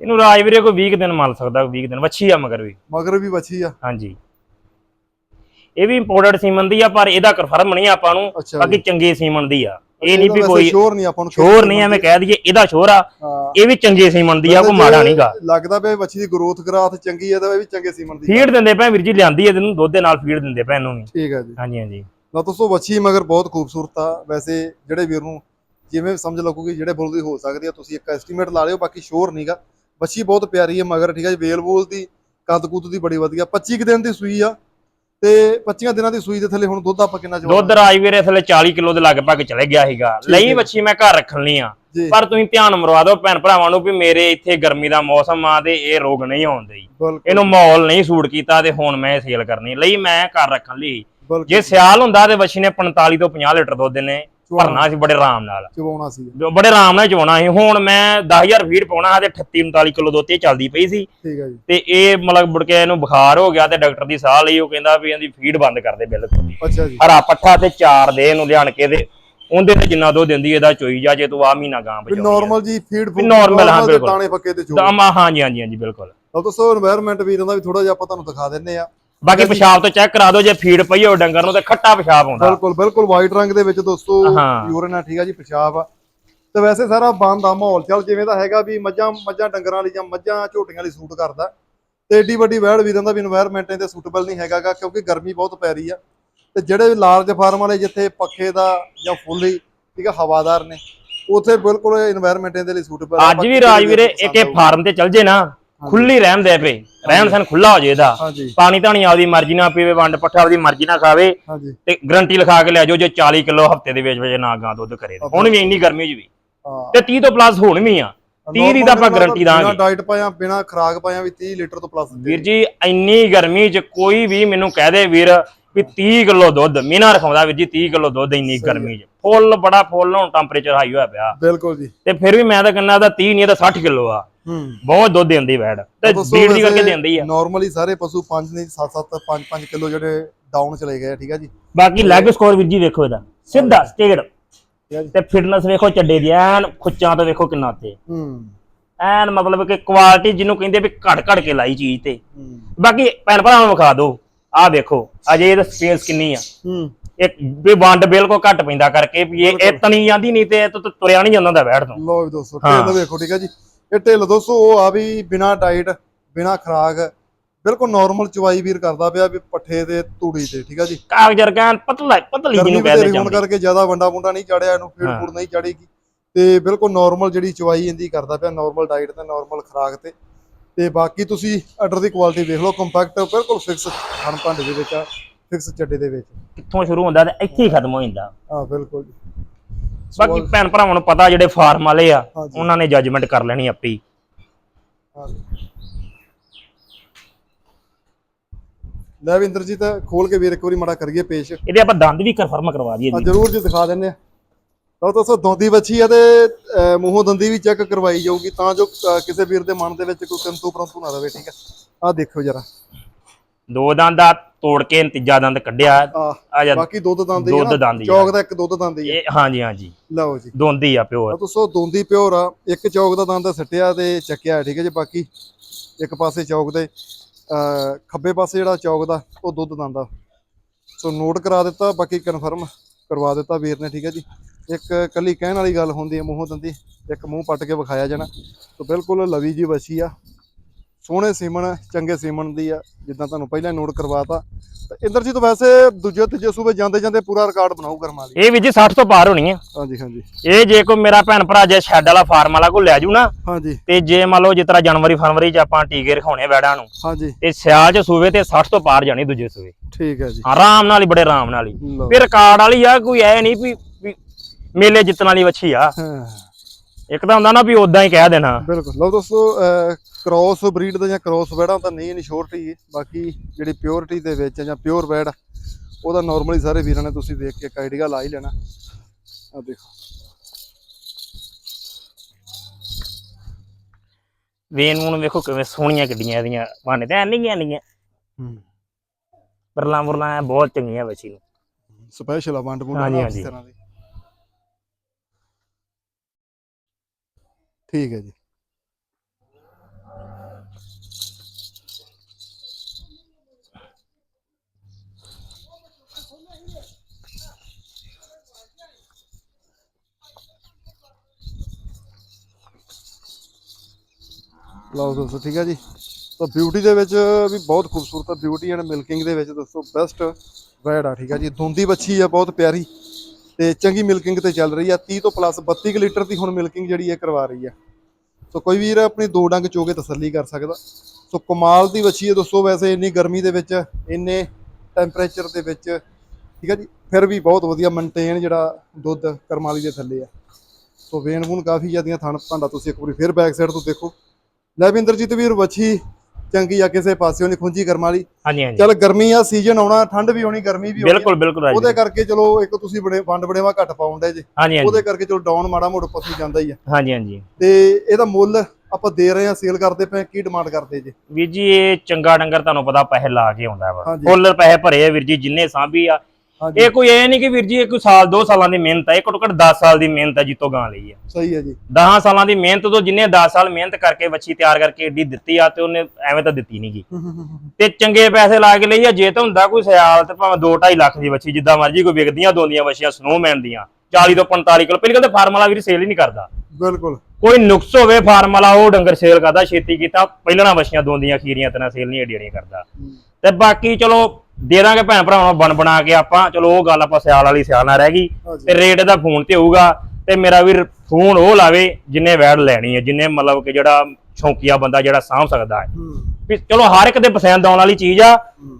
ਇਹਨੂੰ ਰਾਜ ਵੀਰੇ ਕੋਈ 20 ਕੁ ਦਿਨ ਮੰਨ ਸਕਦਾ 20 ਕੁ ਦਿਨ ਵੱਛੀ ਆ ਮਗਰ ਵੀ। ਮਗਰ ਵੀ ਬੱਚੀ ਆ। ਹਾਂਜੀ। ਇਹ ਵੀ ਇੰਪੋਰਟਡ ਸੀਮਨ ਦੀ ਆ ਪਰ ਇਹਦਾ ਕਨਫਰਮ ਨਹੀਂ ਆਪਾਂ ਨੂੰ ਬਾਕੀ ਚੰਗੇ ਸੀਮਨ ਦੀ ਆ। ਇਹ ਨਹੀਂ ਵੀ ਕੋਈ ਸ਼ੋਰ ਨਹੀਂ ਆਪਾਂ ਨੂੰ ਸ਼ੋਰ ਨਹੀਂ ਐਵੇਂ ਕਹਿ ਦਈਏ ਇਹਦਾ ਸ਼ੋਰ ਆ। ਇਹ ਵੀ ਚੰਗੇ ਸੀਮਨ ਦੀ ਆ ਕੋਈ ਮਾੜਾ ਨਹੀਂਗਾ। ਲੱਗਦਾ ਪਿਆ ਬੱਚੀ ਦੀ ਗਰੋਥ ਗਰਾਥ ਚੰਗੀ ਹੈ ਤਾਂ ਇਹ ਵੀ ਚੰਗੇ ਸੀਮਨ ਦੀ ਫੀਡ ਦਿੰਦੇ ਪਏ ਵੀਰ ਜੀ ਲਿਆਂਦੀ ਹੈ ਤੈਨੂੰ ਦੁੱਧ ਦੇ ਨਾਲ ਫੀਡ ਦਿੰਦੇ ਪਏ ਇਹਨੂੰ ਵੀ। ਠੀਕ ਹੈ ਜੀ। ਹਾਂਜੀ ਹਾਂਜੀ। ਨਾ ਦੋਸਤੋ ਬੱਚੀ ਮਗਰ ਬਹੁਤ ਖੂਬਸੂਰਤ ਆ। ਵੈਸੇ ਜਿਹੜੇ ਵੀਰ ਨੂੰ ਜਿਵੇਂ ਸਮਝ ਲੱਗੂਗੀ ਜਿਹੜੇ ਬੁੱਲ ਦੀ ਹੋ ਸਕਦੀ ਆ ਤੁਸੀਂ ਇੱਕ ਐਸਟੀਮੇਟ ਲਾ ਲਿਓ ਬਾਕੀ ਸ਼ੋਰ ਨਹੀਂਗਾ ਬੱਚੀ ਬਹੁਤ ਪਿਆਰੀ ਹੈ ਮਗਰ ਠੀਕ ਹੈ ਜੀ? ਵੇਲ ਵੂਲ ਦੀ ਕੱਦ ਕੁੱਦ ਦੀ ਬੜੀ ਵਧੀਆ। 25 ਕੁ ਦਿਨ ਦੀ ਸੂਈ ਆ ਤੇ 25 ਦਿਨਾਂ ਦੀ ਸੂਈ ਦੇ ਥੱਲੇ ਹੁਣ ਦੁੱਧ ਆਪਾਂ ਕਿੰਨਾ ਚਵਾ ਦੁੱਧ ਰਾਜ ਵੀਰੇ ਥੱਲੇ 40 ਕਿਲੋ ਦੇ ਲਗਭਗ ਚਲੇ ਗਿਆ ਸੀਗਾ। ਲਈ। ਬੱਚੀ ਮੈਂ ਘਰ ਰੱਖਣ ਲਈ ਆ। ਪਰ ਤੁਸੀਂ ਧਿਆਨ ਮਰਵਾ ਦਿਓ ਭੈਣ ਭਰਾਵਾਂ ਨੂੰ ਵੀ ਮੇਰੇ ਇੱਥੇ ਗਰਮੀ ਦਾ ਮੌਸਮ ਆ ਤੇ ਇਹ ਰੋਗ ਨਹੀਂ ਆਉਂਦੇ ਇਹਨੂੰ ਮਾਹੌਲ ਨਹੀਂ ਸੂਟ ਕੀਤਾ ਤੇ ਹੁਣ ਮੈਂ ਸੇਲ ਕਰਨੀ। ਲਈ ਮੈਂ ਘਰ ਰੱਖਣ ਲਈ ਜੇ ਸਿਆਲ ਹੁੰਦਾ ਤੇ ਵਸ਼ੀ ਨੇ 45 ਤੋਂ 50 ਲੀਟਰ ਦੁੱਧ ਨੇ ਭਰਨਾ ਸੀ ਬੜੇ ਆਰਾਮ ਨਾਲ। ਚਵਾਉਣਾ ਸੀ। ਬੜੇ ਆਰਾਮ ਨਾਲ ਚਵਾਉਣਾ ਸੀ। ਹੁਣ ਮੈਂ 10000 ਫੀਟ ਪਾਉਣਾ ਤੇ 38 39 ਕਿਲੋ ਦੁੱਧ ਤੇ ਚੱਲਦੀ ਪਈ ਸੀ। ਤੇ ਇਹ ਮਤਲਬ ਬੁੜ ਕੇ ਇਹਨੂੰ ਬੁਖਾਰ ਹੋ ਗਿਆ ਤੇ ਡਾਕਟਰ ਦੀ ਸਾਹ ਲਈ ਉਹ ਕਹਿੰਦਾ ਵੀ ਇਹਦੀ ਫੀਡ ਬੰਦ ਕਰ ਦੇ ਬਿਲਕੁਲ। ਹਰਾ ਪੱਠਾ ਤੇ ਚਾਰ ਦੇ ਇਹਨੂੰ ਲਿਆਣ ਕੇ ਦੇ। ਉਹਦੇ ਤੇ ਜਿੰਨਾ ਦੋ ਦਿੰਦੀ ਇਹਦਾ ਚੋਈ ਜਾ ਜੇ ਤੂੰ ਆ ਮਹੀਨਾ ਗਾਂ ਬਚਾਉਂਦੀ ਨਾਰਮਲ ਜੀ ਫੀਡ ਫੂਡ ਨਾਰਮਲ ਹਾਂ ਬਿਲਕੁਲ। ਦਾਣੇ ਪੱਕੇ ਤੇ ਚੋਈ। ਦਾਮਾ ਹਾਂਜੀ ਹਾਂਜੀ ਹਾਂਜੀ ਬਿਲਕੁਲ। ਤਾਂ ਦੋਸਤੋ এনवायरमेंट ਵੀਰਾਂ ਦਾ ਵੀ ਥੋੜਾ ਜਿਹਾ ਆਪਾਂ ਤੁਹਾਨੂੰ ਦਿਖਾ ਦਿੰਨੇ ਆ ਬਾਕੀ ਪਿਸ਼ਾਬ ਤੋਂ ਚੈੱਕ ਕਰਾ ਦਿਓ ਜੇ ਫੀਡ ਪਈ ਹੋ ਡੰਗਰ ਨੂੰ ਤੇ ਖੱਟਾ ਪਿਸ਼ਾਬ ਆਉਂਦਾ ਬਿਲਕੁਲ ਬਿਲਕੁਲ ਵਾਈਟ ਰੰਗ ਦੇ ਵਿੱਚ ਦੋਸਤੋ ਯੂਰਨ ਆ ਠੀਕ ਆ ਜੀ ਪਿਸ਼ਾਬ ਆ। ਤੇ ਵੈਸੇ ਸਾਰਾ ਬੰਦ ਆ ਮਾਹੌਲ ਚੱਲ ਜਿਵੇਂ ਦਾ ਹੈਗਾ ਵੀ ਮੱਝਾਂ ਮੱਝਾਂ ਡੰਗਰਾਂ ਲਈ ਜਾਂ ਮੱਝਾਂ ਝੋਟੀਆਂ ਲਈ ਸੂਟ ਕਰਦਾ। ਤੇ ਏਡੀ ਵੱਡੀ ਵਹਿੜ ਵੀਰਾਂ ਦਾ ਵੀ এনवायरमेंट ਇਹਦੇ ਸੂਟੇਬਲ ਨਹੀਂ ਹੈਗਾਗਾ ਕਿਉਂਕਿ ਗਰਮੀ ਬਹੁਤ ਪੈ ਰਹੀ ਆ। ਤੇ ਜਿਹੜੇ ਲਾਰਜ ਫਾਰਮ ਵਾਲੇ ਜਿੱਥੇ ਪੱਖੇ ਦਾ ਜਾਂ ਫੁੱਲੀ ਠੀਕ ਆ ਹਵਾਦਾਰ ਨੇ ਉਥੇ ਬਿਲਕੁਲ এনवायरमेंट ਇਹਦੇ ਲਈ ਸੂਟੇਬਲ ਅੱਜ ਵੀ ਰਾਜਵੀਰੇ ਇੱਕ ਫਾਰਮ ਤੇ ਚੱਲ ਜੇ ਨਾ ਖੁੱਲੀ ਰਹਿਣ ਦੇ ਪਏ ਰਹਿਣ ਸਨ ਖੁੱਲਾ ਹੋ ਜੇ ਇਹਦਾ। ਪਾਣੀ ਧਾਣੀ ਆਪਦੀ ਮਰਜ਼ੀ ਨਾਲ ਪੀਵੇ ਵੰਡ ਪੱਠਾ ਆਪਦੀ ਮਰਜ਼ੀ ਨਾਲ ਖਾਵੇ। ਤੇ ਗਰੰਟੀ ਲਿਖਾ ਕੇ ਲੈ ਜਾਓ ਜੇ 40 ਕਿਲੋ ਹਫ਼ਤੇ ਦੇ ਵਿੱਚ ਵਿੱਚ ਨਾ ਗਾਂ ਦੁੱਧ ਕਰੇ। ਹੁਣ ਵੀ ਇੰਨੀ ਗਰਮੀ 'ਚ ਵੀ। ਤੇ 30 ਤੋਂ ਪਲੱਸ ਹੁਣ ਵੀ ਆ। 30 ਦੀ ਤਾਂ ਆਪਾਂ ਗਾਰੰਟੀ ਬਿਨਾ ਦਾਂਗੇ। ਡਾਈਟ ਪਾਇਆ ਬਿਨਾ ਖਰਾਕ ਪਾਇਆ ਵੀ 30 ਲੀਟਰ ਤੋਂ ਪਲੱਸ ਵੀਰ ਜੀ ਇੰਨੀ ਗਰਮੀ 'ਚ ਕੋਈ ਵੀ ਮੈਨੂੰ ਕਹਿ ਦੇ ਵੀਰ ਵੀ 30 ਕਿਲੋ ਦੁੱਧ ਮੀਨਾ ਰਖਾਉਂਦਾ ਵੀਰ ਜੀ 30 ਕਿਲੋ ਦੁੱਧ ਇੰਨੀ ਗਰਮੀ 'ਚ। ਫੁੱਲ ਬੜਾ ਫੁੱਲ ਹੁਣ ਟੈਂਪਰੇਚਰ ਹਾਈ ਹੋਇਆ ਪਿਆ। ਬਿਲਕੁਲ ਜੀ। ਤੇ ਫਿਰ ਵੀ ਮੈਂ ਤਾਂ ਕਹਿੰਦਾ ਦਾ 30 ਨਹੀਂ ਤਾਂ 60 ਕਿਲੋ ਆ। ਬਹੁਤ ਦੁੱਧ ਦਿੰਦੀ ਵੈੜ। ਤੇ ਬੀੜ ਦੀ ਕਰਕੇ ਦਿੰਦੀ ਆ। ਨਾਰਮਲੀ ਸਾਰੇ ਪਸ਼ੂ 5 ਨਹੀਂ 7 7 5 5 ਕਿਲੋ ਜਿਹੜੇ ਡਾਊਨ ਚਲੇ ਗਏ ਠੀਕ ਆ ਜੀ? ਬਾਕੀ ਲੈਗ ਸਕੋਰ ਵੀਰ ਜੀ ਵੇਖੋ ਇਹਦਾ। ਸਿੱਧਾ ਸਟੇਟ। ਤੇ ਫਿਟਨੈਸ ਵੇਖੋ ਚੱਡੇ ਦੀ ਐਨ ਖੁੱਚਾਂ ਤੋਂ ਵੇਖੋ ਕਿੰਨਾ ਤੇ ਹੂੰ। ਐਨ ਮਤਲਬ ਕਿ ਕੁਆਲਿਟੀ ਜਿਹਨੂੰ ਕਹਿੰਦੇ ਵੀ ਘੜ ਘੜ ਕੇ ਲਾਈ ਚੀਜ਼ ਤੇ। ਬਾਕੀ ਭੈਣ ਭਰਾਵਾਂ ਨੂੰ ਵਿਖਾ ਦਿਓ ਆਹ ਦੇਖੋ ਅਜੇ ਇਹਦਾ ਸਪੇਸ ਕਿੰਨੀ ਆ। ਹੂੰ। ਇੱਕ ਵੀ ਵੰਡ ਬਿਲਕੁਲ ਘੱਟ ਪੈਂਦਾ ਕਰਕੇ ਵੀ ਇਹ ਤਣੀ ਜਾਂਦੀ ਨਹੀਂ ਤੇ ਤੋਂ ਤੁਰਿਆ ਨਹੀਂ ਜਾਂਦਾ ਦਾ ਬੈਠ ਤੋਂ। ਲੋ ਵੀ ਦੋਸਤੋ। ਢਿੱਲ ਵੇਖੋ ਠੀਕ ਆ ਜੀ? ਇਹ ਢਿੱਲ ਦੋਸਤੋ ਉਹ ਆ ਵੀ ਬਿਨਾ ਡਾਈਟ ਬਿਨਾ ਖਰਾਕ ਬਿਲਕੁਲ ਨਾਰਮਲ ਚਵਾਈ ਵੀਰ ਕਰਦਾ ਪਿਆ ਵੀ ਪੱਠੇ ਤੇ ਤੂੜੀ ਤੇ ਠੀਕ ਆ ਜੀ? ਕਾਗਜ਼ ਰਕਾਂ ਪਤਲਾ ਪਤਲੀ ਜਿਹਨੂੰ ਕਹਿੰਦੇ ਹੋਣ ਜਾਂਦੇ ਕਰਕੇ ਜ਼ਿਆਦਾ ਵੰਡਾ ਵੁੰਡਾ ਨਹੀਂ ਚੜਿਆ ਇਹਨੂੰ ਫੀਡ। ਫੂਡ ਨਹੀਂ ਚੜੇਗੀ। ਤੇ ਬਿਲਕੁਲ ਨਾਰਮਲ ਜਿਹੜੀ ਚਵਾਈ ਇਹਦੀ ਕਰਦਾ ਪਿਆ ਨਾਰਮਲ ਡਾਈਟ ਤੇ ਨਾਰਮਲ ਖਰਾਕ ਤੇ। ਤੇ ਬਾਕੀ ਤੁਸੀਂ ਆਰਡਰ ਦੀ ਕੁਆਲਿਟੀ ਦੇਖ ਲਓ ਕੰਪੈਕਟ ਬਿਲਕੁਲ ਫਿਕਸ ਖਾਣ ਭਾਂਡੇ ਦੇ ਵਿੱਚ ਆ ਫਿਕਸ ਚੱਡੇ ਦੇ ਵਿੱਚ। ਕਿੱਥੋਂ ਸ਼ੁਰੂ ਹੁੰਦਾ ਤੇ ਇੱਥੇ ਹੀ ਖਤਮ ਹੋ ਜਾਂਦਾ। ਹਾਂ ਬਿਲਕੁਲ ਜੀ। ਬਾਕੀ ਭੈਣ ਭਰਾਵਾਂ ਨੂੰ ਪਤਾ ਜਿਹੜੇ ਫਾਰਮ ਵਾਲੇ ਆ ਹਾਂਜੀ। ਉਹਨਾਂ ਨੇ ਜੱਜਮੈਂਟ ਕਰ ਲੈਣੀ ਆਪੇ ਹੀ ਹਾਂ। ਲੈ ਵੀ ਇੰਦਰਜੀਤ ਖੋਲ ਕੇ ਵੀਰ ਇੱਕ ਵਾਰੀ ਮਾੜਾ ਕਰੀਏ ਪੇਸ਼। ਇਹਦੇ ਆਪਾਂ ਦੰਦ ਵੀ ਕਨਫਰਮ ਕਰਵਾ ਦਈਏ ਆ ਜੀ। ਜਰੂਰ ਜੀ ਦਿਖਾ ਦਿੰਨੇ ਆ ਤਾਂ ਦੋਸਤੋ ਦੋਂਦੀ ਬੱਚੀ ਆ ਤੇ ਅਹ, ਮੂੰਹੋਂ ਦੰਦੀ ਵੀ ਚੈੱਕ ਕਰਵਾਈ ਜਾਊਗੀ ਤਾਂ ਜੋ ਅਹ, ਕਿਸੇ ਵੀਰ ਦੇ ਮਨ ਦੇ ਵਿੱਚ ਕੋਈ ਕਿੰਤੂ ਪਰੰਤੂ ਨਾ ਰਵੇ ਠੀਕ ਆ? ਆ ਦੇਖੋ ਜਰਾ। ਦੋ ਦੰਦ ਆ ਤੋੜ ਕੇ ਤੀਜਾ ਦੰਦ ਕੱਢਿਆ। ਆ ਜਾ। ਬਾਕੀ ਦੁੱਧ ਦੰਦ ਹੀ ਦੁੱਧ ਦੰਦ। ਚੌਕ ਦਾ ਇੱਕ ਦੁੱਧ ਦੰਦ ਹੀ ਇਹ ਹਾਂਜੀ ਹਾਂਜੀ। ਲਓ ਜੀ। ਦੋਂਦੀ ਆ ਪਿਓਰ ਤਾਂ ਦੋਸਤੋ ਦੋਂਦੀ ਪਿਓਰ ਆ। ਇੱਕ ਚੌਕ ਦਾ ਦੰਦ ਸਿੱਟਿਆ ਤੇ ਚੱਕਿਆ ਠੀਕ ਹੈ ਜੀ ਬਾਕੀ ਇੱਕ ਪਾਸੇ ਚੌਕ ਦੇ ਖੱਬੇ ਪਾਸੇ ਜਿਹੜਾ ਚੌਕ ਦਾ ਉਹ ਦੁੱਧ ਦੰਦ ਆ। ਸੋ ਨੋਟ ਕਰਾ ਦਿੱਤਾ ਬਾਕੀ ਕਨਫਰਮ ਕਰਵਾ ਦਿੱਤਾ ਵੀਰ ਨੇ ਠੀਕ ਹੈ ਜੀ। ਇੱਕ ਕੱਲੀ ਕਹਿਣ ਵਾਲੀ ਗੱਲ ਹੁੰਦੀ ਹੈ ਮੂੰਹੋਂ ਦੰਦੀ ਇੱਕ ਮੂੰਹ ਪੱਟ ਕੇ ਵਿਖਾਇਆ ਜਾਣਾ। ਸੋ ਬਿਲਕੁਲ ਲਵੀ ਜੀ ਵਸੀ ਆ। ਸੋਹਣੇ ਸੀਮਨ ਚੰਗੇ ਸੀਮਨ ਦੀ ਆ ਜਿੱਦਾਂ ਤੁਹਾਨੂੰ ਪਹਿਲਾਂ ਨੋਟ ਕਰਵਾਤਾ। ਤਾਂ ਇੰਦਰਜੀਤ ਵੈਸੇ ਦੂਜੇ ਤੀਜੇ ਸੂਬੇ ਜਾਂਦੇ ਜਾਂਦੇ ਪੂਰਾ ਰਿਕਾਰਡ ਬਣਾਉ ਕਰਮਾ ਲਈ ਇਹ ਵੀ ਜੀ 60 ਤੋਂ ਪਾਰ ਹੋਣੀ ਆ। ਹਾਂਜੀ ਹਾਂਜੀ। ਇਹ ਜੇ ਕੋਈ ਮੇਰਾ ਭੈਣ ਭਰਾ ਜੇ ਸ਼ੈੱਡ ਵਾਲਾ ਫਾਰਮ ਵਾਲਾ ਕੋ ਲੈ ਜੂ ਨਾ ਹਾਂਜੀ। ਤੇ ਜੇ ਮੰਨ ਲਓ ਜਿਸ ਤਰ੍ਹਾਂ ਜਨਵਰੀ ਫਰਵਰੀ ਚ ਆਪਾਂ ਟੀਕੇ ਰਖਾਉਣੇ ਵੈੜਾਂ ਨੂੰ ਹਾਂਜੀ। ਤੇ ਸਿਆਲ ਚ ਸੂਵੇ ਤੇ 60 ਤੋਂ ਪਾਰ ਜਾਣੀ ਦੂਜੇ ਸੂਵੇ ਠੀਕ ਹੈ ਜੀ। ਆਰਾਮ ਨਾਲ ਹੀ ਬੜੇ ਆਰਾਮ ਨਾਲ ਹੀ। ਫਿਰ ਰਿਕਾਰਡ ਵਾਲੀ ਆ ਕੋਈ ਐ ਨਹੀਂ ਵੀ ਵੀ ਮੇਲੇ ਜਿੱਤਣ ਵਾਲੀ ਵੱਛੀ ਆ। ਹਾਂ। ਇੱਕ ਤਾਂ ਹੁੰਦਾ ਨਾ ਵੀ ਉਦਾਂ ਹੀ ਕਹਿ ਦੇਣਾ। ਬਿਲਕੁਲ। ਲਓ ਦੋਸਤੋ ਕ੍ਰੋਸ ਬਰੀਡ ਦਾ ਜਾਂ ਕ੍ਰੋਸ ਵੈੜਾਂ ਤਾਂ ਨਹੀਂ ਇਨਸ਼ੋਰਟੀ ਬਾਕੀ ਜਿਹੜੀ ਪਿਓਰਿਟੀ ਦੇ ਵਿੱਚ ਜਾਂ ਪਿਓਰ ਵੈੜ ਉਹਦਾ ਨਾਰਮਲੀ ਸਾਰੇ ਵੀਰਾਂ ਨੇ ਤੁਸੀਂ ਦੇਖ ਕੇ ਇੱਕ ਆਈਡੀਆ ਲਾ ਹੀ ਲੈਣਾ। ਆ ਦੇਖੋ। ਵੇਨ ਨੂੰ ਵੇਖੋ ਕਿਵੇਂ ਸੋਹਣੀਆਂ ਕਿੱਡੀਆਂ ਇਹਦੀਆਂ। ਬਾਨੇ ਤੇ ਐਨੀਆਂ ਐਨੀਆਂ। ਪਰਲਾਂ ਪੁਰਲਾਂ ਐਂ ਬਹੁਤ ਚੰਗੀਆਂ ਵੱਛੀ ਨੂੰ ਸਪੈਸ਼ਲ ਆ ਵੰਡ ਹਾਂਜੀ, ਇਸ। ਤਰ੍ਹਾਂ ਦੀ। ਠੀਕ ਹੈ ਜੀ। ਲਓ ਦੋਸਤੋ, ਠੀਕ ਹੈ ਜੀ। ਤਾਂ ਬਿਊਟੀ ਦੇ ਵਿੱਚ ਵੀ ਬਹੁਤ ਖੂਬਸੂਰਤ ਆ ਬਿਊਟੀ ਐਂਡ ਮਿਲਕਿੰਗ ਦੇ ਵਿੱਚ ਦੋਸਤੋ ਬੈਸਟ ਵੈੜ ਆ, ਠੀਕ ਹੈ ਜੀ। ਦੁੰਦੀ ਬੱਚੀ ਆ, ਬਹੁਤ ਪਿਆਰੀ। ਤੇ ਚੰਗੀ ਮਿਲਕਿੰਗ ਤੇ ਚੱਲ ਰਹੀ ਆ। 30 ਤੋਂ ਪਲੱਸ 32 ਕੁ ਲੀਟਰ ਦੀ ਹੁਣ ਮਿਲਕਿੰਗ ਜਿਹੜੀ ਇਹ ਕਰਵਾ ਰਹੀ ਆ। ਸੋ ਕੋਈ ਵੀਰ ਆਪਣੀ ਦੋ ਡੰਗ ਚੋ ਕੇ ਤਸੱਲੀ ਕਰ ਸਕਦਾ। ਸੋ ਕਮਾਲ ਦੀ ਵੱਛੀ ਹੈ ਦੋਸਤੋ, ਵੈਸੇ ਇੰਨੀ ਗਰਮੀ ਦੇ ਵਿੱਚ, ਇੰਨੇ ਟੈਂਪਰੇਚਰ ਦੇ ਵਿੱਚ, ਠੀਕ ਹੈ ਜੀ? ਫਿਰ ਵੀ ਬਹੁਤ ਵਧੀਆ ਮੇਨਟੇਨ ਜਿਹੜਾ ਦੁੱਧ ਕਰਮਾਲੀ ਦੇ ਥੱਲੇ ਆ। ਸੋ ਵੇਨ ਵੂਨ ਕਾਫੀ ਜ਼ਿਆਦੀਆਂ ਥਣ ਭਾਂਡਾ ਤੁਸੀਂ ਇੱਕ ਵਾਰੀ ਫਿਰ ਬੈਕ ਸਾਈਡ ਤੋਂ ਦੇਖੋ। ਲੈ ਵੀ ਇੰਦਰਜੀਤ ਵੀਰ, ਵੱਛੀ ਚੰਗੀ ਆ ਕਿਸੇ ਪਾਸਿਓਂ ਨਹੀਂ ਖੁੰਝੀ ਕਰਮ ਵਾਲੀ। ਹਾਂਜੀ ਹਾਂਜੀ। ਚੱਲ ਗਰਮੀ ਆ ਸੀਜ਼ਨ ਆਉਣਾ ਠੰਡ ਵੀ ਆਉਣੀ ਗਰਮੀ ਵੀ ਆ। ਬਿਲਕੁਲ ਬਿਲਕੁਲ ਰਾਜੀ ਉਹਦੇ ਕਰਕੇ ਚਲੋ ਇੱਕ ਤੁਸੀਂ ਬੜੇ ਵੰਡ ਬੜੇਵਾ ਘੱਟ ਪਾਉਂਦੇ ਜੇ। ਹਾਂਜੀ ਹਾਂਜੀ। ਉਹਦੇ ਕਰਕੇ ਚਲੋ ਡਾਊਨ ਮਾੜਾ ਮੋੜ ਪਸੀ ਜਾਂਦਾ ਹੀ ਆ। ਹਾਂਜੀ ਹਾਂਜੀ। ਤੇ ਇਹਦਾ ਮੁੱਲ ਆਪਾਂ ਦੇ ਰਹੇ ਆ ਸੇਲ ਕਰਦੇ ਪਏ ਕੀ ਡਿਮਾਂਡ ਕਰਦੇ ਜੇ? ਵੀਰ ਜੀ ਇਹ ਚੰਗਾ ਡੰਗਰ ਤੁਹਾਨੂੰ ਪਤਾ ਪੈਸੇ ਲਾ ਕੇ ਆਉਂਦਾ ਵਾ। ਫੁੱਲ ਪੈਸੇ ਭਰੇ ਆ ਵੀਰ ਜੀ ਜਿੰਨੇ ਸਾਂਭੀ ਆ ਇਹ ਕੋਈ ਇਹ ਨਹੀਂ ਕਿ ਵੀਰ ਜੀ ਇਹ ਕੋਈ ਸਾਲ 2 ਸਾਲਾਂ ਦੀ ਮਿਹਨਤ ਹੈ ਇਹ ਘੱਟੋ ਘੱਟ 10 ਸਾਲ ਦੀ ਮਿਹਨਤ ਹੈ ਜਿੱਤੋਂ ਗਾਂ ਲਈ ਆ। ਸਹੀ ਹੈ ਜੀ। 10 ਸਾਲਾਂ ਦੀ ਮਿਹਨਤ ਤੋਂ ਜਿੰਨੇ 10 ਸਾਲ ਮਿਹਨਤ ਕਰਕੇ ਵੱਛੀ ਤਿਆਰ ਕਰਕੇ ਏਡੀ ਦਿੱਤੀ ਆ ਤੇ ਉਹਨੇ ਐਵੇਂ ਤਾਂ ਦਿੱਤੀ ਨਹੀਂਗੀ ਤੇ ਚੰਗੇ ਪੈਸੇ ਲਾ ਕੇ ਲਈ ਆ ਜੇ ਤਾਂ ਹੁੰਦਾ ਕੋਈ ਸਿਆਲ ਤੇ ਭਾਵੇਂ 2.5 ਲੱਖ ਦੀ ਵੱਛੀ ਜਿੱਦਾਂ ਮਰਜ਼ੀ ਕੋਈ ਵਿਕਦੀਆਂ ਦੋਂਦੀਆਂ ਵੱਛੀਆਂ ਸਨੋਮੈਨ ਦੀਆਂ 40 ਤੋਂ 45 ਕਿਲੋ ਪਹਿਲੀ ਗੱਲ ਤੇ ਫਾਰਮ ਵਾਲਾ ਵੀਰ ਸੇਲ ਹੀ ਨਹੀਂ ਕਰਦਾ। ਬਿਲਕੁਲ। ਕੋਈ ਨੁਕਸ ਹੋਵੇ ਫਾਰਮ ਵਾਲਾ ਉਹ ਡੰਗਰ ਸੇਲ ਕਰਦਾ ਛੇਤੀ ਕੀਤਾ ਪਹਿਲਣਾ ਵੱਛੀਆਂ ਦੋਂਦੀਆਂ ਖੀਰੀਆਂ ਤੇ ਨਾ ਸੇਲ ਨਹੀਂ ਏਡੀਆਂ ਕਰਦਾ। ਤੇ ਬਾਕੀ ਚਲੋ ਦੇ ਦਾਂਗੇ ਭੈਣ ਭਰਾਵਾਂ ਨੂੰ ਬਣ ਬਣਾ ਕੇ ਆਪਾਂ। ਚਲੋ ਉਹ ਗੱਲ ਆਪਾਂ ਸਿਆਲ ਵਾਲੀ ਸਿਆਲ ਨਾ ਰਹਿ ਗਈ। ਤੇ ਰੇਟ ਦਾ ਫੋਨ ਤੇ ਹੋਊਗਾ ਤੇ ਮੇਰਾ ਵੀਰ ਫੋਨ ਉਹ ਲਾਵੇ ਜਿੰਨੇ ਵੈੜ ਲੈਣੀ ਹੈ ਜਿੰਨੇ ਮਤਲਬ ਕਿ ਜਿਹੜਾ ਸ਼ੌਂਕੀਆ ਬੰਦਾ ਜਿਹੜਾ ਸਾਂਭ ਸਕਦਾ ਹੂੰ। ਵੀ ਚਲੋ ਹਰ ਇੱਕ ਦੇ ਪਸੰਦ ਆਉਣ ਵਾਲੀ ਚੀਜ਼ ਆ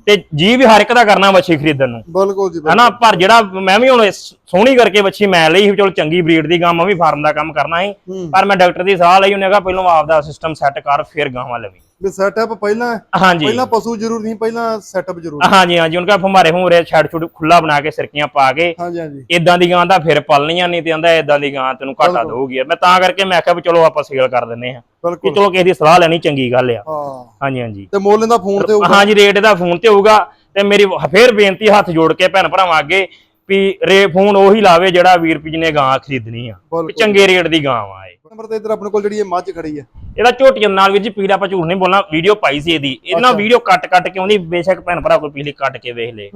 ਤੇ ਜੀ ਵੀ ਹਰ ਇੱਕ ਦਾ ਕਰਨਾ ਵੱਛੀ ਖਰੀਦਣ ਨੂੰ। ਬਿਲਕੁਲ ਜੀ ਹਨਾ ਪਰ ਜਿਹੜਾ ਮੈਂ ਵੀ ਹੁਣ ਸੋਹਣੀ ਕਰਕੇ ਵੱਛੀ ਮੈਂ ਲਈ ਸੀ ਚਲੋ ਚੰਗੀ ਬਰੀਡ ਦੀ ਗਾਂ ਮੈਂ ਵੀ ਫਾਰਮ ਦਾ ਕੰਮ ਕਰਨਾ ਸੀ। ਪਰ ਮੈਂ ਡਾਕਟਰ ਦੀ ਸਲਾਹ ਲਈ ਉਹਨੇ ਕਿਹਾ ਪਹਿਲਾਂ ਆਪਦਾ ਸਿਸਟਮ ਸੈੱਟ ਕਰ ਫਿਰ ਗਾਵਾਂ ਲਵੀ। ਵੀ ਸੈਟਅਪ ਪਹਿਲਾਂ ਹਾਂਜੀ। ਪਹਿਲਾਂ ਪਸ਼ੂ ਜ਼ਰੂਰ ਨਹੀਂ ਪਹਿਲਾਂ ਸੈਟਅਪ ਜ਼ਰੂਰ ਹਾਂਜੀ ਹਾਂਜੀ ਉਹਨਾਂ ਕਾ ਫਮਾਰੇ ਫਮੂਰੇ ਛੱਡ ਛੁੱਟ ਖੁੱਲਾ ਬਣਾ ਕੇ ਸਿਰਕੀਆਂ ਪਾ ਕੇ ਹਾਂਜੀ ਹਾਂਜੀ। ਇਦਾਂ ਦੀ ਗਾਂ ਦਾ ਫਿਰ ਪਲਣੀਆਂ ਨਹੀਂ ਤੇ ਕਹਿੰਦਾ ਇਦਾਂ ਦੀ ਗਾਂ ਤੈਨੂੰ ਘਾਟਾ। ਦਊਗੀ ਮੈਂ ਤਾਂ ਕਰਕੇ ਮੈਂ ਕਿਹਾ ਵੀ ਚਲੋ ਆਪਾਂ ਸੇਲ ਕਰ ਦਿੰਨੇ ਆ ਕਿ ਚਲੋ ਕਿਸੇ ਦੀ ਸਲਾਹ ਲੈਣੀ ਚੰਗੀ ਗੱਲ ਆ। ਹਾਂ। ਹਾਂਜੀ ਹਾਂਜੀ। ਤੇ ਮੁੱਲ ਇਹਦਾ ਫੋਨ ਤੇ ਹਾਂਜੀ ਰੇਟ ਦਾ ਫੋਨ ਤੇ ਹੋਊਗਾ ਤੇ ਮੇਰੀ ਫੇਰ ਬੇਨਤੀ ਹੱਥ ਜੋੜ ਕੇ ਭੈਣ ਭਰਾਵਾਂ ਅੱਗੇ ਵੀ ਰੇ ਫੋਨ ਉਹੀ ਲਾਵੇ ਜਿਹੜਾ ਵੀਰ ਪੀ ਜਿਹਨੇ ਗਾਂ ਖਰੀਦਣੀ ਆ। ਵੀ ਚੰਗੇ ਰੇਟ ਦੀ ਗਾਂ ਆ ਇਹ। ਨੰਬਰ ਤੇ ਇੱਧਰ ਆਪਣੇ ਕੋਲ ਜਿਹੜੀ ਇਹ ਮੱਝ ਖੜੀ ਹੈ ਇਹਦਾ ਝੋਟੀਆਂ ਨਾਲ ਵੀਰ ਜੀ ਪੀੜਾ ਆਪਾਂ ਝੂਠ ਨਹੀਂ ਬੋਲਣਾ ਵੀਡੀਓ ਪਾਈ ਸੀ ਇਹਦੀ। ਅੱਛਾ। ਵੀਡੀਓ ਕੱਟ ਕੱਟ ਕੇ ਆਉਂਦੀ ਬੇਸ਼ੱਕ ਭੈਣ ਭਰਾ ਕੋਈ ਪੀਲੀ ਕੱਟ ਕੇ ਵੇਖ ਲੇ।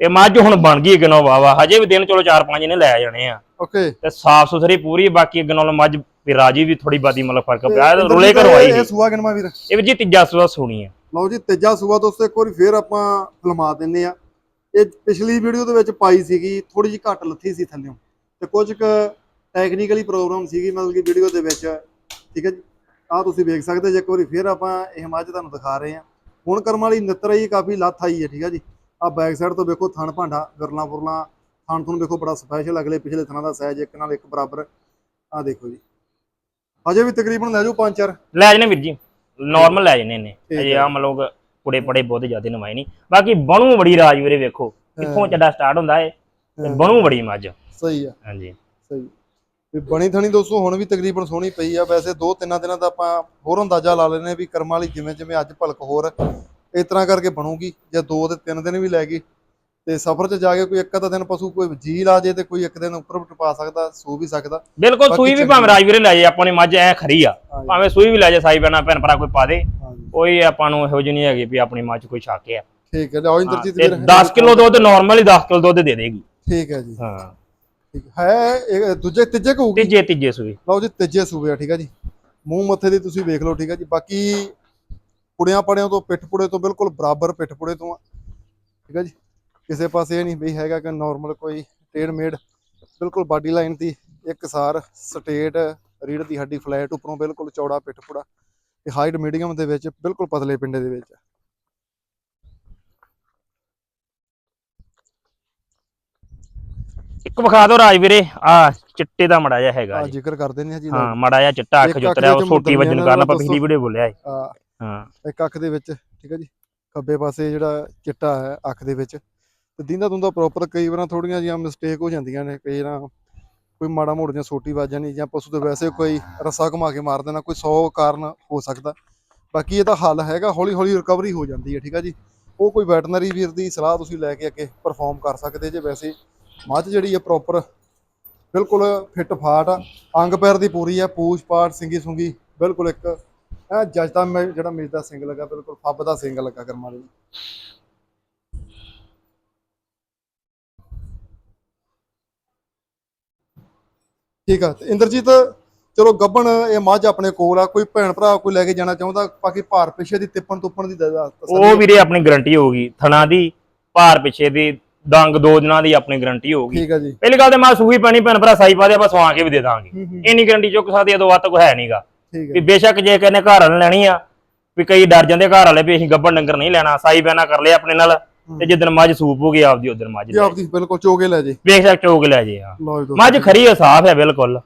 ਤੇ ਮੱਝ ਹੁਣ ਬਣ ਗਈ ਗਨੋ ਵਾਵਾ ਹਜੇ ਵੀ ਦਿਨ ਚਲੋ 4-5 ਨੇ ਲੈ ਜਾਣੇ ਆ। ਓਕੇ। ਤੇ ਸਾਫ਼ ਸੁਥਰੀ ਪੂਰੀ ਬਾਕੀ ਅੱਗੇ ਨਾਲੋਂ ਮੱਝ ਵੀ ਰਾਜੀ ਵੀ ਥੋੜੀ ਬਾਦੀ ਮਤਲਬ ਫ਼ਰਕ ਪਿਆ। ਰੁਲੇ ਕਰਵਾਈ ਇਹ ਸੂਆ ਕਿਨਮਾ ਵੀਰ। ਇਹ ਵੀ ਜੀ ਤੀਜਾ ਸੂਆ ਸੁਣੀ ਆ। ਲਓ ਜੀ, ਤੀਜਾ ਸੂਆ ਦੋਸਤੋ, ਇੱਕ ਵਾਰੀ ਫੇਰ ਆਪਾਂ ਫਲਮਾ ਦਿੰਨੇ ਆ ਇਹ ਪਿਛਲੀ ਵੀਡੀਓ ਦੇ ਵਿੱਚ ਪਾਈ ਸੀਗੀ ਥੋੜੀ ਜਿਹੀ ਘੱਟ ਲੱਥੀ ਸੀ ਥੱਲਿਓਂ। ਤੇ ਕੁਝ ਕੁ ਟੈਕਨੀਕਲੀ ਪ੍ਰੋਬਲਮ ਸੀਗੀ, ਮਤਲਬ ਕਿ ਵੀਡੀਓ ਦੇ ਵਿੱਚ। ਠੀਕ ਹੈ ਜੀ? ਆਹ ਤੁਸੀਂ ਵੇਖ ਸਕਦੇ ਜੇ ਇੱਕ ਵਾਰੀ ਫੇਰ ਆਪਾਂ ਇਹ ਮੱਝ ਤੁਹਾਨੂੰ ਦਿਖਾ ਰਹੇ ਆ ਹੁਣ ਕਰਮ ਵਾਲੀ ਨਿੱਤਰ ਆਈ, ਕਾਫੀ ਲੱਥ ਆਈ ਹੈ, ਠੀਕ ਹੈ ਜੀ? ਆਹ ਬੈਕ ਸਾਈਡ ਤੋਂ ਵੇਖੋ, ਥਣ ਭਾਂਡਾ, ਗਰਲਾ ਫੁਰਲਾ ਥਣ ਤੁਹਾਨੂੰ ਵੇਖੋ, ਬੜਾ ਸਪੈਸ਼ਲ ਅਗਲੇ ਪਿਛਲੇ ਥਣਾਂ ਦਾ ਸਾਈਜ਼ ਇੱਕ ਨਾਲ ਇੱਕ ਬਰਾਬਰ। ਆਹ ਦੇਖੋ ਜੀ। ਅਜੇ ਵੀ ਤਕਰੀਬਨ ਲੈ ਜਾਓ ਪੰਜ ਚਾਰ। ਲੈ ਜਨੇ ਵੀਰ ਜੀ। ਨਾਰਮਲ ਲੈ ਜਨੇ ਨੇ। ਅਜੇ। ਆ ਮਤਲਬ ਕੁੜੇ ਪੜੇ ਬਹੁਤ ਜ਼ਿਆਦਾ ਨਵਾਏ ਨਹੀਂ। ਬਾਕੀ ਬਣੂ ਬੜੀ ਰਾਜ ਵੀਰੇ ਵੇਖੋ ਕਿੱਥੋਂ ਚੱਡਾ ਸਟਾਰਟ ਹੁੰਦਾ ਏ ਤੇ। ਬਣੂ ਬੜੀ ਮੱਝ। ਸਹੀ ਆ। ਹਾਂਜੀ। ਸਹੀ। ਵੀ ਬਣੀ ਥਣੀ ਦੋਸਤੋ ਹੁਣ ਵੀ ਤਕਰੀਬਨ ਸੋਹਣੀ ਪਈ ਆ। ਵੈਸੇ ਦੋ ਤਿੰਨਾਂ ਦਿਨਾਂ ਦਾ ਆਪਾਂ ਹੋਰ ਅੰਦਾਜ਼ਾ ਲਾ ਲੈਨੇ ਵੀ ਕਰਮਾਂ ਵਾਲੀ ਜਿਵੇਂ ਜਿਵੇਂ ਅੱਜ ਭਲਕ ਹੋਰ ਇਸ ਤਰ੍ਹਾਂ ਕਰਕੇ ਬਣੂਗੀ ਜੇ ਦੋ ਤੇ ਤਿੰਨ ਦਿਨ ਵੀ ਲੈ ਗਈ। ਤੇ ਸਫ਼ਰ 'ਚ ਜਾ ਕੇ ਕੋਈ ਇੱਕ ਅੱਧਾ ਦਿਨ ਪਸ਼ੂ ਕੋਈ ਜੀ ਲਾ ਜੇ ਤੇ ਕੋਈ ਇੱਕ ਦਿਨ ਉੱਪਰ ਟਪਾ ਸਕਦਾ ਸੋ ਵੀ ਸਕਦਾ। ਬਿਲਕੁਲ ਸੂਈ ਵੀ ਭਾਵੇਂ ਰਾਜ ਵੀਰੇ ਲੈ ਜੇ ਆਪਾਂ ਨੇ ਮੱਝ ਐ ਖਰੀ ਆ। ਭਾਵੇਂ ਸੂਈ ਵੀ ਲੈ ਜੇ ਸਾਈ ਬਣਾ ਭੈਣ ਭਰਾ ਕੋਈ ਪਾ ਦੇ। ਕੋਈ ਆਪਾਂ ਨੂੰ ਇਹੋ ਜਿਹੀ ਨਹੀਂ ਹੈਗੀ ਵੀ ਆਪਣੀ ਮੱਝ ਕੋਈ ਛੱਕ ਆ। ਠੀਕ ਹੈ ਲਿਆਓ ਇੰਦਰਜੀਤ ਵੀਰ 10 ਕਿਲੋ ਦੁੱਧ ਨਾਰਮਲ ਹੀ 10 ਕਿਲੋ ਦੁੱਧ ਦੇ ਦੇਗੀ। ਠੀਕ ਹੈ ਜੀ। ਹਾਂ। ਠੀਕ ਹੈ ਇਹ ਦੂਜੇ ਤੀਜੇ ਕਹੂਗੀ ਤੀਜੇ ਤੀਜੇ ਸੂਈ। ਲਓ ਜੀ ਤੀਜੇ ਸੂਬੇ ਆ ਠੀਕ ਹੈ ਜੀ। ਮੂੰਹ ਮੱਥੇ ਦੀ ਤੁਸੀਂ ਵੇਖ ਲਓ ਠੀਕ ਹੈ ਜੀ। ਬਾਕੀ ਪੁੜਿਆਂ ਪੜਿਆਂ ਤੋਂ ਪਿੱਠ ਪੁੜੇ ਤੋਂ ਬਿਲਕੁਲ ਬਰਾਬਰ ਪਿੱਠ ਪੁੜੇ ਤੋਂ ਆ। ਠੀਕ ਹੈ ਜੀ। ਕਿਸੇ ਪਾਸੇ ਇਹ ਨਹੀਂ ਵੀ ਹੈਗਾ ਕਿ ਨਾਰਮਲ ਕੋਈ ਟੇਡ ਮੇਡ ਬਿਲਕੁਲ ਬਾਡੀ ਲਾਈਨ ਦੀ ਇੱਕ ਸਾਰ ਸਟੇਟ ਰੀੜ ਦੀ ਹੱਡੀ ਫਲੈਟ ਉੱਪਰੋਂ ਬਿਲਕੁਲ ਚੌੜਾ ਪਿੱਠ ਪੁੜਾ ਤੇ ਹਾਈਟ ਮੀਡੀਅਮ ਦੇ ਵਿੱਚ ਬਿਲਕੁਲ ਪਤਲੇ ਪਿੰਡੇ ਦੇ ਵਿੱਚ। ਇੱਕ ਵਿਖਾ ਦਿਓ ਰਾਜ ਵੀਰੇ ਆ ਚਿੱਟੇ ਦਾ ਮੜਾ ਜਿਹਾ ਹੈਗਾ ਆ ਜੀ। ਜ਼ਿਕਰ ਕਰਦੇ ਨੇ ਜੀ ਹਾਂ ਮੜਾ ਜਿਹਾ ਚਿੱਟਾ ਅੱਖ ਜੁੱਤਰਿਆ ਉਹ ਛੋਟੀ ਵਜਨ ਕਾਰਨ ਆਪਾਂ ਪਿਛਲੀ ਵੀਡੀਓ ਬੋਲਿਆ ਆ ਹਾਂ। ਇੱਕ ਅੱਖ ਦੇ ਵਿੱਚ ਠੀਕ ਹੈ ਜੀ ਖੱਬੇ ਪਾਸੇ ਜਿਹੜਾ ਚਿੱਟਾ ਹੈ ਅੱਖ ਦੇ ਵਿੱਚ ਤੇ ਦਿੰਦਾ ਦੁੰਦਾ ਪ੍ਰੋਪਰ ਕਈ ਵਾਰਾਂ ਥੋੜੀਆਂ ਜਿਹੀਆਂ ਮਿਸਟੇਕ ਹੋ ਜਾਂਦੀਆਂ ਨੇ, ਕਈ ਵਾਰਾਂ ਕੋਈ ਮਾੜਾ ਮੋੜ ਜਾਂ ਛੋਟੀ ਵੱਜ ਜਾਣੀ ਜਾਂ ਪਸ਼ੂ ਦੇ ਵੈਸੇ ਕੋਈ ਰੱਸਾ ਘੁਮਾ ਕੇ ਮਾਰ ਦੇਣਾ, ਕੋਈ 100 ਕਾਰਨ ਹੋ ਸਕਦਾ। ਬਾਕੀ ਇਹਦਾ ਹੱਲ ਹੈਗਾ ਹੌਲੀ ਹੌਲੀ ਰਿਕਵਰੀ ਹੋ ਜਾਂਦੀ ਹੈ, ਠੀਕ ਹੈ ਜੀ। ਉਹ ਕੋਈ ਵੈਟਰਨਰੀ ਵੀਰ ਦੀ ਸਲਾਹ ਤੁਸੀਂ ਲੈ ਕੇ ਅੱਗੇ ਪਰਫਾਰਮ ਕਰ ਸਕਦੇ ਜੇ ਵੈਸੇ। ਮੱਝ ਜਿਹੜੀ ਹੈ ਪ੍ਰੋਪਰ ਬਿਲਕੁਲ ਫਿੱਟ ਫਾਟ ਆ ਅੰਗ ਪੈਰ ਦੀ ਪੂਰੀ ਆ ਪੂਛ ਪਾਟ ਸਿੰਗੀ ਸੁੰਗੀ, ਬਿਲਕੁਲ ਇੱਕ ਇਹ ਜੱਜ ਦਾ ਜਿਹੜਾ ਮੇਜ ਦਾ ਸਿੰਗ ਲੱਗਾ, ਬਿਲਕੁਲ ਫੱਬ ਦਾ ਸਿੰਗ ਲੱਗਾ ਕਰਮਾਂ ਦੇ ਠੀਕ ਆ ਤੇ ਇੰਦਰਜੀਤ ਚਲੋ ਗੱਬਣ ਇਹ ਮੱਝ ਆਪਣੇ ਕੋਲ ਆ ਕੋਈ ਭੈਣ ਭਰਾ ਕੋਈ ਲੈ ਕੇ ਜਾਣਾ ਚਾਹੁੰਦਾ ਬਾਕੀ ਭਾਰ ਪਿੱਛੇ ਦੀ ਤਿੱਪਣ ਤੁੱਪਣ ਦੀ ਦ- ਉਹ ਵੀਰੇ ਆਪਣੀ ਗਾਰੰਟੀ ਹੋਊਗੀ ਥਣਾ ਦੀ ਭਾਰ ਪਿੱਛੇ ਦੀ ਡੰਗ ਦੋ ਦਿਨਾਂ ਦੀ ਆਪਣੀ ਗਾਰੰਟੀ ਹੋਊਗੀ। ਠੀਕ ਆ ਜੀ। ਪਹਿਲੀ ਗੱਲ ਤੇ ਮੈਂ ਸੂਈ ਪਾਣੀ ਭੈਣ ਭਰਾ ਸਾਈ ਪਾ ਦੇ ਆਪਾਂ ਸਵਾ ਕੇ ਵੀ ਦੇ ਦਾਂਗੇ। ਇੰਨੀ ਗਾਰੰਟੀ ਚੁੱਕ ਸਕਦੀ ਹੈ ਵੱਧ ਕੋਈ ਹੈ ਨਹੀਂਗਾ ਵੀ ਬੇਸ਼ੱਕ ਜੇ ਕਹਿੰਦੇ ਘਰ ਵਾਲੇ ਲੈਣੀ ਆ ਵੀ ਕਈ ਡਰ ਜਾਂਦੇ ਘਰ ਵਾਲੇ ਵੀ ਅਸੀਂ ਗੱਬਣ ਡੰਗਰ ਨਹੀਂ ਲੈਣਾ ਸਾਈ ਬੈਨਾ ਕਰ ਲਿਆ ਆਪਣੇ ਨਾਲ। ਤੇ ਜਿੱਦਣ ਮੱਝ ਸੂਪ ਹੋ ਗਈ ਆਪਦੀ ਉਦੋਂ ਮੱਝ ਜੀ ਲੈ ਆਪਦੀ ਬਿਲਕੁਲ ਚੋਗੇ ਲੈ ਜੇ। ਬੇਸ਼ੱਕ ਚੋਕ ਲੈ ਜੇ ਆ ਲਓ ਜੀ ਦੋਸਤੋ। ਮੱਝ ਖਰੀ ਆ ਸਾਫ਼ ਹੈ ਬਿਲਕੁਲ।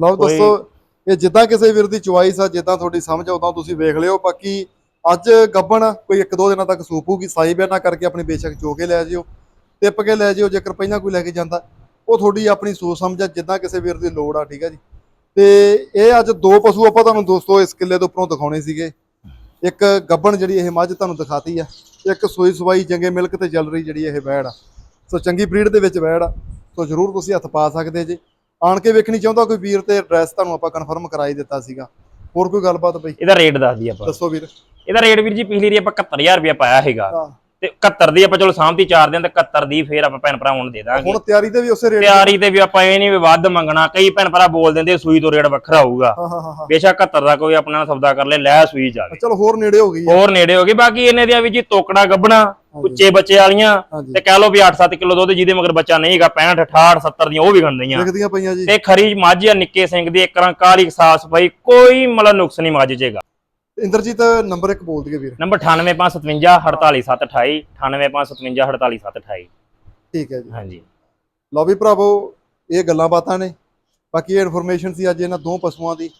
ਲਓ ਦੋਸਤੋ ਇਹ ਜਿੱਦਾਂ ਕਿਸੇ ਵੀਰ ਦੀ ਚੁਆਇਸ ਆ ਜਿੱਦਾਂ ਤੁਹਾਡੀ ਸਮਝ ਆ ਉਦਾਂ ਤੁਸੀਂ ਵੇਖ ਲਿਓ। ਬਾਕੀ ਅੱਜ ਗੱਬਣ ਕੋਈ ਇੱਕ ਦੋ ਦਿਨਾਂ ਤੱਕ ਸੂਪੂਗੀ ਸਾਈ ਬਿਆਨਾ ਕਰਕੇ ਆਪਣੀ ਬੇਸ਼ੱਕ ਚੋ ਕੇ ਲੈ ਜਿਓ ਟਿੱਪ ਕੇ ਲੈ ਜਿਓ ਜੇਕਰ ਪਹਿਲਾਂ ਕੋਈ ਲੈ ਕੇ ਜਾਂਦਾ। ਉਹ ਤੁਹਾਡੀ ਆਪਣੀ ਸੋਚ ਸਮਝ ਆ ਜਿੱਦਾਂ ਕਿਸੇ ਵੀਰ ਦੀ ਲੋੜ ਆ ਠੀਕ ਆ ਜੀ। ਤੇ ਇਹ ਅੱਜ ਦੋ ਪਸ਼ੂ ਆਪਾਂ ਤੁਹਾਨੂੰ ਦੋਸਤੋ ਇਸ ਕਿੱਲੇ ਤੋਂ ਉੱਪਰੋਂ ਦਿਖਾਉਣੇ ਸੀਗੇ। ਇੱਕ ਗੱਬਣ ਜਿਹੜੀ ਇਹ ਮੱਝ ਤੁਹਾਨੂੰ ਦਿਖਾਤੀ ਆ। ਇੱਕ ਸੋਈ ਸਵਾਈ ਚੰਗੇ ਮਿਲਕ ਤੇ ਚੱਲ ਰਹੀ ਜਿਹੜੀ ਇਹ ਵੈੜ ਆ। ਸੋ ਚੰਗੀ ਬਰੀਡ ਦੇ ਵਿੱਚ ਵੈੜ ਆ। ਸੋ ਜਰੂਰ ਤੁਸੀਂ ਹੱਥ ਪਾ ਸਕਦੇ ਜੇ। ਆਣ ਕੇ ਵੇਖਣੀ ਚਾਹੁੰਦਾ ਕੋਈ ਵੀਰ ਤੇ ਐਡਰੈਸ ਤੁਹਾਨੂੰ ਆਪਾਂ ਕਨਫਰਮ ਕਰਾਈ ਦਿੱਤਾ ਸੀਗਾ। ਹੋਰ ਕੋਈ ਗੱਲਬਾਤ ਬਈ? ਇਹਦਾ ਰੇਟ ਦੱਸ ਦਈਏ ਆਪਾਂ। ਦੱਸੋ ਵੀਰ। ਇਹਦਾ ਰੇਟ ਵੀਰ ਜੀ ਪਿਛਲੀ ਰੀ ਆਪਾਂ 71000 ਰੁਪਏ ਪਾਇਆ ਹੈਗਾ ਤੇ 71 ਦੀ ਆਪਾਂ ਚਲੋ ਸਾਂਭਤੀ 4 ਦਿਨ ਤੇ 71 ਦੀ ਫੇਰ ਆਪਾਂ ਭੈਣ ਭਰਾਵਾਂ ਨੂੰ ਦੇ ਦਾਂਗੇ। ਹੁਣ ਤਿਆਰੀ ਤੇ ਵੀ ਉਸੇ ਰੇਟ ਤਿਆਰੀ ਤੇ ਵੀ ਆਪਾਂ ਇਹ ਨਹੀਂ ਵੀ ਵੱਧ ਮੰਗਣਾ ਕਈ ਭੈਣ ਭਰਾ ਬੋਲ ਦਿੰਦੇ ਸੂਈ ਤੋਂ ਰੇਟ ਵੱਖਰਾ ਹੋਊਗਾ। ਹਾਂ ਹਾਂ ਹਾਂ ਹਾਂ। ਬੇਸ਼ੱਕ 71 ਦਾ ਕੋਈ ਆਪਣਾ ਸੌਦਾ ਕਰ ਲੈ ਲੈ ਸੂਈ ਜਾਵੇ ਚਲੋ ਹੋਰ ਨੇੜੇ ਹੋ ਗਈ। ਹੋਰ ਨੇੜੇ ਹੋ ਗਈ ਬਾਕੀ ਇਹਨੇ ਦੀਆਂ ਵੀ ਜੀ ਤੋਕੜਾ ਗੱਬਣਾ ਉੱਚੇ ਬੱਚੇ ਵਾਲੀਆਂ ਹਾਂਜੀ। ਤੇ ਕਹਿ ਲਓ ਵੀ 8-7 ਕਿਲੋ ਦੁੱਧ ਜਿਹਦੇ ਮਗਰ ਬੱਚਾ ਨਹੀਂ ਹੈਗਾ 65 68 70 ਦੀਆਂ ਉਹ ਵੀ ਗੰਦੀਆਂ ਲਿਖਦੀਆਂ ਪਈਆਂ ਜੀ। ਤੇ ਖਰੀ ਮੱਝ ਆ ਨਿੱਕੇ ਸਿੰਘ ਦੀ ਇੱਕ ਰਾਂ ਕਾਲੀ ਸਾਫ਼ ਸਫ਼ਾਈ ਕੋਈ ਮਤਲਬ ਨੁਕਸ ਨਹੀਂ ਮੱਝ ਜੇਗਾ ਇੰਦਰਜੀਤ ਨੰਬਰ ਇੱਕ ਬੋਲ ਦਈਏ ਵੀਰ। ਨੰਬਰ 98557 48728 98557 48728 ਠੀਕ ਹੈ ਜੀ। ਹਾਂਜੀ। ਲਓ ਵੀ ਭਰਾਵੋ ਇਹ ਗੱਲਾਂ ਬਾਤਾਂ ਨੇ। ਬਾਕੀ ਇਹ ਇਨਫੋਰਮੇਸ਼ਨ ਸੀ ਅੱਜ ਇਹਨਾਂ ਦੋ ਪਸ਼ੂਆਂ ਦੀ।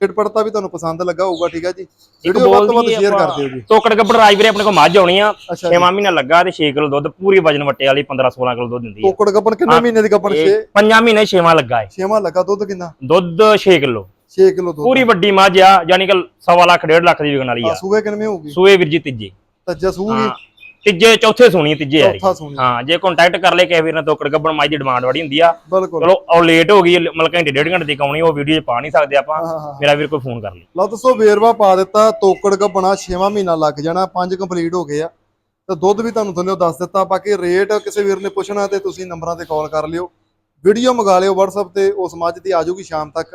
ਟਿਟਪੜਤਾ ਵੀ ਤੁਹਾਨੂੰ ਪਸੰਦ ਲੱਗਾ ਹੋਊਗਾ ਠੀਕ ਹੈ ਜੀ। ਵੀਡੀਓ ਵੱਧ ਤੋਂ ਵੱਧ ਸ਼ੇਅਰ ਕਰ ਦਿਓ ਜੀ। ਤੋਕੜ ਗੱਬੜ ਰਾਜਵੀਰੇ ਆਪਣੇ ਕੋਲ ਮੱਝ ਆਉਣੀ ਆ। ਅੱਛਾ ਜੀ। 6 ਮਹੀਨਾ ਲੱਗਾ ਤੇ 6 ਕਿਲੋ ਦੁੱਧ ਪੂਰੀ ਵਜਨ ਵੱਟੇ ਵਾਲੀ 15 16 ਕਿਲੋ ਦੁੱਧ ਦਿੰਦੀ ਆ। ਟੋਕੜ ਗੱਪਣ ਕਿੰਨੇ ਮਹੀਨੇ ਦੀ ਇਹ 6 ਪੰਜਾਂ ਮਹੀਨੇ 6ਵਾਂ ਲੱਗਾ ਏ। ਛੇਵਾਂ ਲੱਗਾ ਦੁੱਧ ਕਿੰਨਾ? ਦੁੱਧ 6 ਕਿਲੋ। 6 ਕਿਲੋ ਦੁੱਧ ਪੂਰੀ ਵੱਡੀ ਮੱਝ ਆ ਯਾਨੀ ਕਿ ਸਵਾ ਲੱਖ ਡੇਢ ਲੱਖ ਦੀ ਵਿਕਣ ਵਾਲੀ ਆ। ਸੂਏ ਕਿੰਨੇ ਹੋਊਗੀ? ਸੂਏ ਵੀਰ ਜੀ ਤੀਜੇ। ਤੱਜਾ ਸੂਗੀ ਤੀਜੇ ਚੌਥੇ ਸੋਣੀ ਤੀਜੇ ਯਾਰੀ ਹਾਂ ਜੇ ਕੰਟੈਕਟ ਕਰ ਲੇ ਕਿਸੇ ਵੀਰ ਨੇ ਤੋਕੜ ਗੱਬੜ ਮੱਝ ਦੀ ਡਿਮਾਂਡ ਬੜੀ ਹੁੰਦੀ ਆ। ਚਲੋ ਉਹ ਲੇਟ ਹੋ ਗਈ ਮਤਲਬ ਘੰਟੇ ਡੇਢ ਘੰਟੇ ਦੀ ਕਾਉਣੀ ਉਹ ਵੀਡੀਓ 'ਚ ਪਾ ਨਹੀਂ ਸਕਦੇ ਆਪਾਂ। ਮੇਰਾ ਵੀਰ ਕੋਈ ਫੋਨ ਕਰ ਲੇ। ਲਓ ਦੱਸੋ ਵੇਰਵਾ ਪਾ ਦਿੱਤਾ ਤੋਕੜ ਗੱਬਣਾ 6ਵਾਂ ਮਹੀਨਾ ਲੱਗ ਜਾਣਾ ਪੰਜ ਕੰਪਲੀਟ ਹੋ ਗਏ ਆ। ਤੇ ਦੁੱਧ ਵੀ ਤੁਹਾਨੂੰ ਥੱਲੇ ਦੱਸ ਦਿੱਤਾ ਬਾਕੀ ਰੇਟ ਕਿਸੇ ਵੀਰ ਨੇ ਪੁੱਛਣਾ ਤੇ ਤੁਸੀਂ ਨੰਬਰਾਂ ਤੇ ਕਾਲ ਕਰ ਲਿਓ। ਵੀਡੀਓ ਮੰਗਾ ਲਿਓ WhatsApp ਤੇ ਉਸ ਮੱਝ ਦੀ ਆ ਜਾਊਗੀ ਸ਼ਾਮ ਤੱਕ।